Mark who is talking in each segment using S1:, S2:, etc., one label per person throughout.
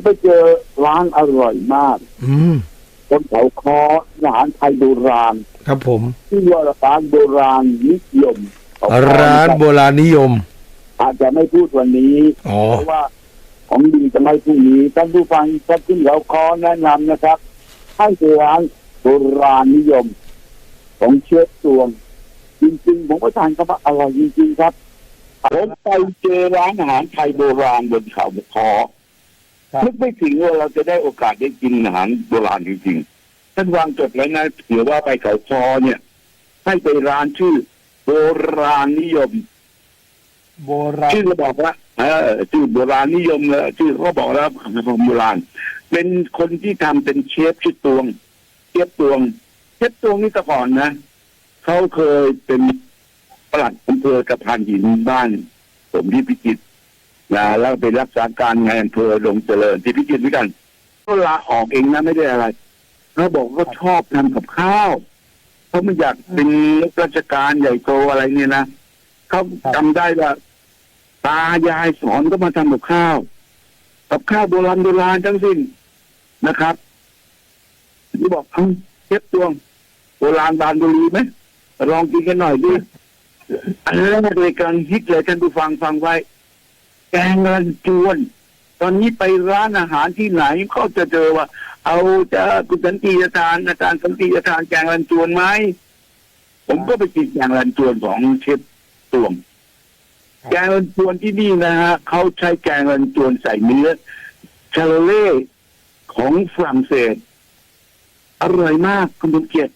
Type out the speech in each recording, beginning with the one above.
S1: ผมไปเจอร้านอร่อยมาก
S2: อืม
S1: บนเขาคออาหารไทยโบราณ
S2: ครับผม
S1: ที่ว่าร้านโบราณนิยมเขค้อ
S2: ร้านโบราณนิยม
S1: อาจจะไม่พูดวันนี้
S2: อ๋อ
S1: เพราะว่าของดีจะไม่พรุ่งนี้ท่านผู้ฟังท่านขึ้นเขาคอแนะนำนะครับให้ไปร้านโบราณนิยม ของเชฟตวงจริงๆผมก็ทานก็ว่าอร่อยจริงๆครับผมไปเจอร้านอาหารไทยโบราณบนเขาคอ
S3: ครับ
S1: นึกไม่ถึงว่าเราจะได้โอกาสได้กินอาหารโบราณจริงๆ ท่านวางจดไว้นะเผื่อว่าไปเขาคอเนี่ย ให้ไปร้านชื่อ โบราณนิยม
S3: โบราณ
S1: ชื่อก็บอกว่าเออชื่อโบราณนิยมเลยชื่อเขาบอกแล้วของโบราณ เป็นคนที่ทำเป็นเชฟชื่อตวงเชฟตวงเชฟตวงนี่แต่ก่อนนะเขาเคยเป็นปลัดอำเภอกระพานหินบ้าน ผมที่พิจิตร นะแล้วเป็นรักษาการงานอำเภอดงเจริญที่พิจิตรด้วยกันก็ลาออกเองนะไม่ได้อะไรเขาบอกว่าชอบทำกับข้าวเขาไม่อยากเป็นราชการใหญ่โตอะไรเนี่ยนะเขาจำได้ว่าตายายสอนก็มาทำกับข้าว กับข้าวโบราณโบราณทั้งสิ้นนะครับที่บอกเอ้าเชฟตวงโบราณบานบุรีไหมลองกินกันหน่อยดิอันแรกเลยการฮิตเลยท่านผู้ฟังฟังไว้ แกงรันจวน ตอนนี้ไปร้านอาหารที่ไหนก็จะเจอว่า เอาจะคุณสันติจะทานอาจารย์สันติจะทานแกงรันจวนไหมผมก็ไปกินแกงรันจวนของเชฟตวงแกงรันจวนที่นี่นะฮะเขาใช้แกงรันจวนใส่เนื้อชาโลเล่ของฝรั่งเศสอร่อยมากคุณบุญเกียรติ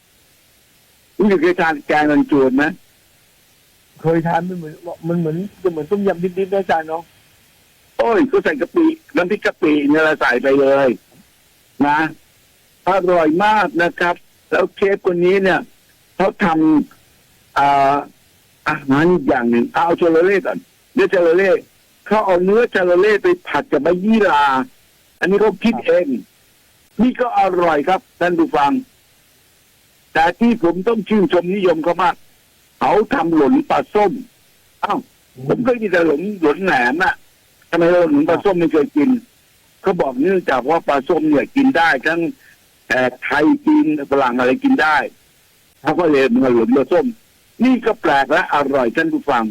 S1: คุณเคยทานแกงรันจวนไหม
S3: เคยทานมันเหมือนมันเหมือนจะเหมือนต้มยำนิดๆนะอาจารย์เนาะ
S1: โอ้ยก็ใส่กะปิน้ำพริกกะปิเนี่ยเราใส่ไปเลย นะอร่อยมากนะครับ แล้วเชฟคนนี้เนี่ยเขาทำอ่าอาหารอย่างหนึ่งเอาชลเล่ก่อนเนื้อชลเล่เขาเอาเนื้อชลเล่ไปผัดกับใบยี่ราอันนี้เขาคิดเองนี่ก็อร่อยครับท่านผู้ฟัง แต่ที่ผมต้องชื่นชมนิยมเขามากเขาทำหล่นปลาส้มอ้าวผมเคยกินแต่หล่นหล่นแหนมอะ ทำไมหล่นปลาส้มไม่เคยกิน เขาบอกเนื่องจากว่าปลาส้มเนี่ยกินได้ทั้งแขกไทยกินฝรั่งอะไรกินได้เขาก็เลยมาหล่นปลาส้ม นี่ก็แปลกและอร่อยท่านผู้ฟัง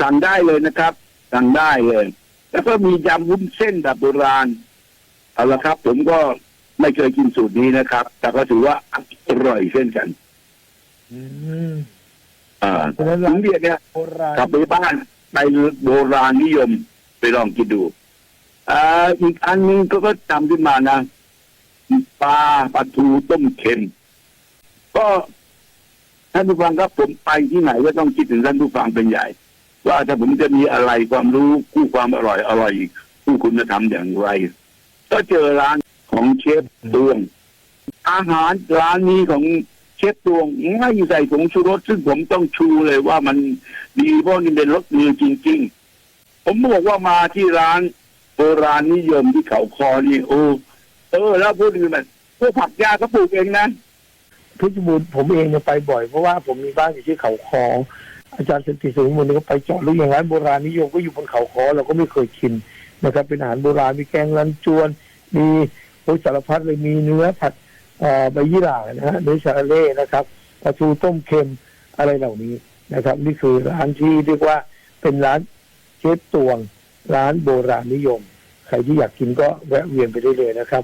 S1: สั่งได้เลยนะครับสั่งได้เลย แล้วก็มียำวุ้นเส้นแบบโบราณเอาละครับ ผมก็ไม่เคยกินสูตรนี้นะครับ แต่ก็ถือว่าอร่อยเช่นกัน
S3: อืม
S1: อ่า
S3: เพราะฉะนั้น
S1: ถึ
S3: ร้าน
S1: งเดียเนี่ย
S3: โบราณ
S1: กลับไปบ้านไปโบราณนิยม ไปลองกินดูอ่าอีกอันหนึงก็ก็จำขึ้นมานะปลาปลาทูต้มเค็ม ก็ท่านผู้ฟังครับผมไปที่ไหนก็ต้องคิดถึงท่านผู้ฟังเป็นใหญ่ ว่าถ้าผมจะมีอะไรความรู้คู่ความอร่อยอร่อยคู่คุณธรรมอย่างไร ก็เจอร้านของเชฟตวง อาหารร้านนี้ของเชฟตวงไม่ใส่ผงชูรสซึ่งผมต้องชูเลยว่ามันดีเพราะนี่เป็นรสมือจริง ๆ ผมบอกว่ามาที่ร้านโบราณนิยมที่เขาคอนี่โอ้เออ แล้วพูดถึงมันพวกผักหญ้าปลูกเองนะ
S3: เพชรบูรผมเองเนี่ยไปบ่อยเพราะว่าผมมีบ้านอยู่ที่เขาคออาจารย์สนติสูงมูลก็ไปเจาะลึกอย่างร้านโบราณนิยมก็อยู่บนเขาคอเราก็ไม่เคยกินนะครับ เป็นอาหารโบราณมีแกงรันจวน มีโอสารพัดเลยมีเนื้อผัดใบยี่หร่านะฮะเนื้อชาเล่นะครับปลาทูต้มเค็มอะไรเหล่านี้นะครับ นี่คือร้านที่เรียกว่าเป็นร้าน ฟตวงร้านโบราณนิยม ใครที่อยากกินก็แวะเวียนไปได้เลยนะครับ